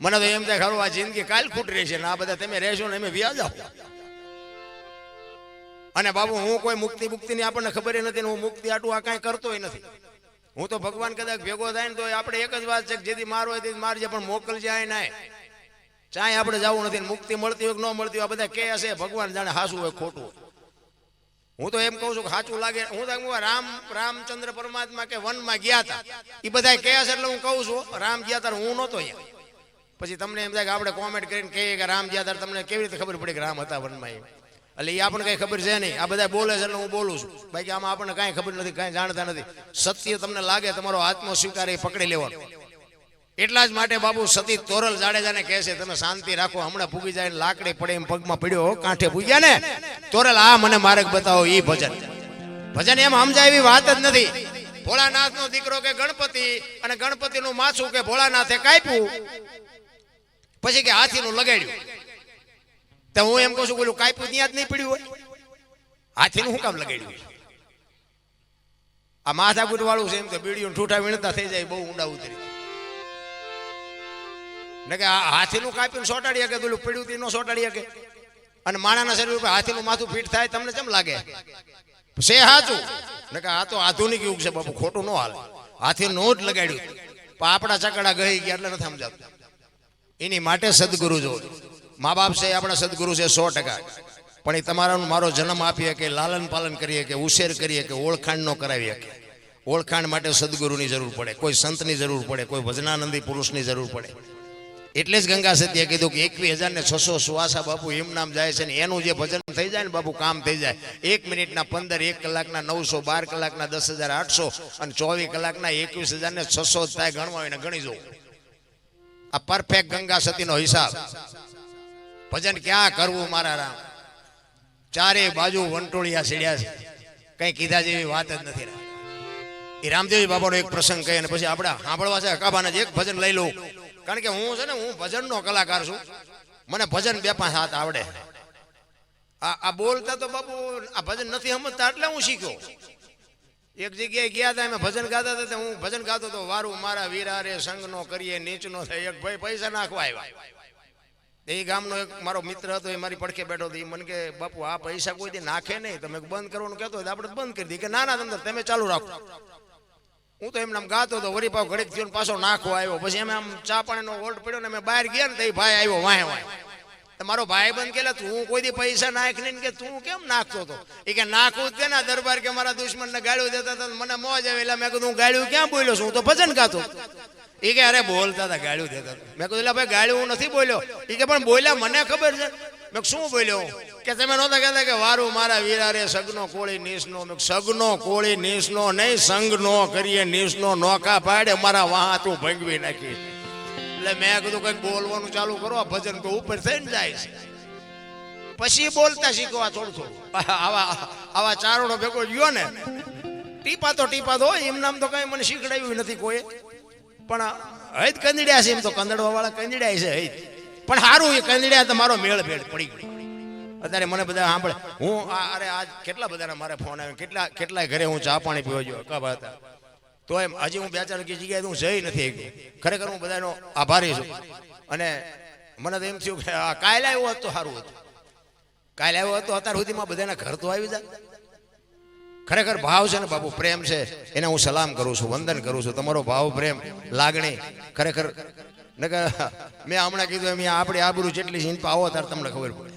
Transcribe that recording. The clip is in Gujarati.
મને તો એમ થાય ખરું, આ જિંદગી કાલ ખૂટ રહેશે ને આ બધા તમે રહેશો ને અમે વ્યાજ આવો અને બાબુ, હું કોઈ મુક્તિ મુક્તિની આપણને ખબર નથી ને હું મુક્તિ આટું આ કાંઈ કરતોય નથી. હું તો ભગવાન કદાચ ભેગો થાય ને તો આપણે એક જ વાત છે જેથી મારો હોય તેથી મારજે, પણ મોકલજે આય ના ચાય આપણે જવું નથી મુક્તિ મળતી હોય કે ન મળતી હોય, આ બધા કે હશે ભગવાન જાણે હાસું હોય ખોટું હોય. હું તો એમ કહું છું કે સાચું લાગે, હું તો રામ, રામચંદ્ર પરમાત્મા કે વનમાં ગયા હતા એ બધા કહે છે એટલે હું કહું છું, રામ ગયા ત્યારે હું નહોતો અહીંયા. પછી તમને એમ થાય કે આપણે કોમેન્ટ કરીને કહીએ કે રામ જ્યાં તમને કેવી રીતે ખબર પડી કે રામ હતા વનમાં એ એટલે એ આપણને કઈ ખબર છે નહીં. આ બધા બોલે છે એટલે હું બોલું છું. બાકી આમાં આપણને કાંઈ ખબર નથી, કાંઈ જાણતા નથી. સત્ય તમને લાગે, તમારો આત્મ સ્વીકાર એ પકડી લેવાનો. એટલા જ માટે બાબુ સતી તોરલ જાડેજાને કહે છે, તમે શાંતિ રાખો, હમણાં પૂગી જાય લાકડી પડે એમ પગમાં પડ્યો કાંઠે પૂગ્યા ને? તોરલ, આ મને માર્ગ બતાવો એ ભજન. ભજન એમ સમજાય એવી વાત જ નથી. ભોળાનાથ નો દીકરો કે ગણપતિ, અને ગણપતિ નું માછું કે ભોળાનાથે કાપ્યું પછી કે હાથીનું લગાડ્યું. તો હું એમ કહું છું, બોલું કાપ્યું ત્યાં જ નહીં પડ્યું હોય. હાથીનું શું કામ લગાડ્યું? આ માથાકૂટ વાળું છે એમ તો બીડીઓ ઠૂઠા વીણતા થઈ જાય, બહુ ઊંડા ઉતરી. ને કે હાથીનું કાપીને સોટાડી શકે પેલું પડ્યું તી નો સોટાડી શકે. અને માણાના શરીર ઉપર હાથીનું માથું ફીટ થાય, તમને કેમ લાગે? છે હાચું. ને કે આ તો આધુનિક યુગ છે બાપુ, ખોટું ન હાલે. નો જ લગાડ્યું. પણ આપણા ચકડા ગઈ ગયા એટલે નથી સમજાતું. એની માટે સદગુરુ જો મા બાપ છે આપણા સદગુરુ છે સો ટકા. પણ એ તમારો મારો જન્મ આપીએ કે લાલન પાલન કરીએ કે ઉછેર કરીએ કે ઓળખાણ ન કરાવીએ કે. ઓળખાણ માટે સદગુરુની જરૂર પડે, કોઈ સંતની જરૂર પડે, કોઈ ભજનાનંદી પુરુષની જરૂર પડે. એટલે જ ગંગા સત્ય કીધું કે એકવીસ હજાર ને છસો સુવાસા બાપુ એમ નામ જાય છે ને એનું જે ભજન થઈ જાય ને બાપુ કામ થઈ જાય. એક મિનિટના પંદર, એક કલાકના નવસો, બાર કલાકના દસ હજાર આઠસો અને ચોવીસ કલાકના એકવીસ હજાર ને છસો થાય ગણવા હોય ને ગણી જવું. આ પરફેક્ટ ગંગા સતીનો હિસાબ. ભજન ક્યાં કરવું મારા રામ? ચારે બાજુ વંટોળિયા સીડ્યા છે. કઈ કીધા જેવી વાત જ નથી એ રામદેવજી બાબાનો એક પ્રસંગ કહે અને પછી આપણે સાંભળવા છે હકાબાના જ એક ભજન લઈ લઉં. કારણ કે હું છે ને, હું ભજનનો કલાકાર છું. મને ભજન બે પાંચ હાથ આવડે. આ બોલતા તો બાપુ, આ ભજન નથી સમજતા, એટલે હું શીખ્યો. એક જગ્યાએ ગયા હતા અમે ભજન ગાતા હતા હું ભજન ગાતો હતો વારું મારા વીરા રે સંગનો કરીએ, નીચનો થાય. એક ભાઈ પૈસા નાખવા આવ્યા. એ ગામનો એક મારો મિત્ર હતો, એ મારી પડખે બેઠો હતો. એ મને કે, બાપુ, આ પૈસા કોઈ નાખે નહીં. તમે બંધ કરવાનું કહેતો હોય આપણે બંધ કરી દઈએ. કે, ના ના તમને તમે ચાલુ રાખો. હું તો એમને ગાતો હતો વરી પાવ ઘડીક થયો પાછો નાખવા આવ્યો. પછી એમ આમ ચા પાણીનો ઓલ્ટ પડ્યો ને અમે બહાર ગયા ને તો એ ભાઈ આવ્યો વાંહે વાહે. મારો ભાઈ બંધ કે તું કોઈ દી પૈસા નાખ ને કે તું કેમ નાખતો હતો એ કે નાખવું જ ના દરબાર કે મારા દુશ્મન ને ગાળ્યું દેતા હતા મને મોજ આવે એટલે મેં કીધું, હું ગાળ્યું ક્યાં બોલ્યો છું? હું તો ભજન ગાતો. એ કે, અરે બોલતા હતા, ગાળ્યું દેતા મેં કીધું ભાઈ ગાળ્યું હું નથી બોલ્યો. એ કે, પણ બોલ્યા મને ખબર છે. મેં શું બોલ્યો કે તમે નહોતા કહેતા કે, વારું મારા વીરા રે, સગનો કોળી નીસનો. મેં સગનો કોળી નીસનો નહીં, સંગનો કરીએ, નીસનો નોકા પાડે, મારા વાહ તું ભંગવી નાખી. એટલે મેં કીધું કંઈક બોલવાનું ચાલુ કરો, આ ભજન તો ઉપર થઈને જાય છે. પછી બોલતા શીખવા થોડું થોડું. આવા આવા ચારણો ભેગો ગયો ને, ટીપા તો ટીપા તો એમ નામ તો કઈ મને શીખડાવ્યું નથી કોઈ. પણ હૈદ કંદડ્યા છે, એમ તો કંદડવા વાળા કંદડ્યા છે હૈદ. પણ સારું એ કંદડ્યા તો મારો મેળ ભેળ પડી ગયો. અત્યારે મને બધા સાંભળે, હું અરે આજ કેટલા બધાના મારે ફોન આવ્યો, કેટલા કેટલાય ઘરે હું ચા પાણી પીવા ગયો કબા હતા? તો એમ હજી હું બે ચાર જગ્યાએ હું જઈ નથી. ખરેખર હું બધાનો આભારી છું. અને મને તો એમ થયું કે આ કાલે આવ્યો હોત સારું હતું. કાલે આવ્યો હતો અત્યાર સુધીમાં બધાના ઘર તો આવી જાય ખરેખર ભાવ છે ને બાપુ, પ્રેમ છે. એને હું સલામ કરું છું, વંદન કરું છું. તમારો ભાવ, પ્રેમ, લાગણી ખરેખર, નકર મેં હમણાં કીધું એમ આપણે આબરૂ જેટલી છે આવો, ત્યારે તમને ખબર પડે.